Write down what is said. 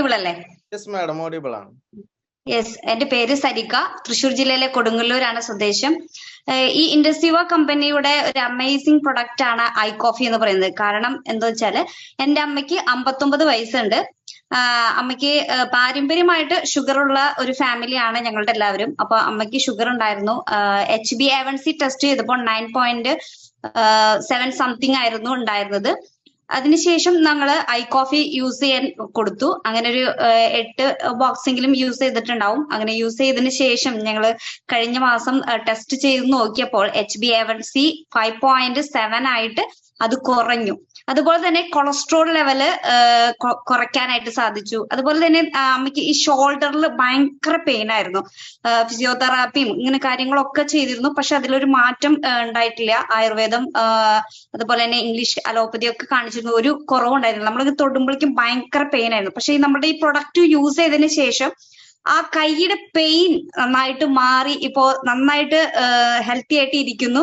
Audible അല്ലേ? Yes madam audible ആണ്. Yes എന്റെ പേര് സരിക. തൃശൂർ ജില്ലയിലെ കൊടുങ്ങല്ലൂരാണ് സ്വദേശം. ഈ ഇൻഡസ്ട്രീവ കമ്പനിയുടെ ഒരു അമേസിംഗ് പ്രൊഡക്റ്റ് ആണ് ഐ കോഫി എന്ന് പറയുന്നത്. കാരണം എന്താ വെച്ചാൽ എന്റെ അമ്മയ്ക്ക് അമ്പത്തൊമ്പത് വയസ്സുണ്ട്. അമ്മയ്ക്ക് പാരമ്പര്യമായിട്ട് ഷുഗർ ഉള്ള ഒരു ഫാമിലിയാണ് ഞങ്ങളുടെ എല്ലാവരും. അപ്പൊ അമ്മയ്ക്ക് ഷുഗർ ഉണ്ടായിരുന്നു. H B A one C test ചെയ്തപ്പോൾ നയൻ പോയിന്റ് സെവൻ സംതിങ് ആയിരുന്നു ഉണ്ടായിരുന്നത്. അതിനുശേഷം നമ്മൾ ഐ കോഫി യൂസ് ചെയ്യാൻ കൊടുത്തു. അങ്ങനെ ഒരു എട്ട് ബോക്സെങ്കിലും യൂസ് ചെയ്തിട്ടുണ്ടാവും. അങ്ങനെ യൂസ് ചെയ്തതിന് ശേഷം ഞങ്ങൾ കഴിഞ്ഞ മാസം ടെസ്റ്റ് ചെയ്ത് നോക്കിയപ്പോൾ H B A one C five point seven ആയിട്ട് അത് കുറഞ്ഞു. അതുപോലെ തന്നെ കൊളസ്ട്രോൾ ലെവൽ കുറയ്ക്കാനായിട്ട് സാധിച്ചു. അതുപോലെ തന്നെ അമ്മയ്ക്ക് ഈ ഷോൾഡറിൽ ഭയങ്കര പെയിൻ ആയിരുന്നു. ഫിസിയോതെറാപ്പിയും ഇങ്ങനെ കാര്യങ്ങളൊക്കെ ചെയ്തിരുന്നു. പക്ഷെ അതിലൊരു മാറ്റം ഉണ്ടായിട്ടില്ല. ആയുർവേദം അതുപോലെ തന്നെ ഇംഗ്ലീഷ് അലോപ്പതി ഒക്കെ കാണിച്ചിരുന്നു. ഒരു കുറവുണ്ടായിരുന്നു. നമ്മൾ തൊടുമ്പോഴേക്കും ഭയങ്കര പെയിൻ ആയിരുന്നു. പക്ഷെ നമ്മുടെ ഈ പ്രൊഡക്റ്റ് യൂസ് ചെയ്തതിന് ശേഷം ആ കൈയുടെ പെയിൻ നന്നായിട്ട് മാറി ഇപ്പോ നന്നായിട്ട് ഹെൽത്തി ആയിട്ട് ഇരിക്കുന്നു.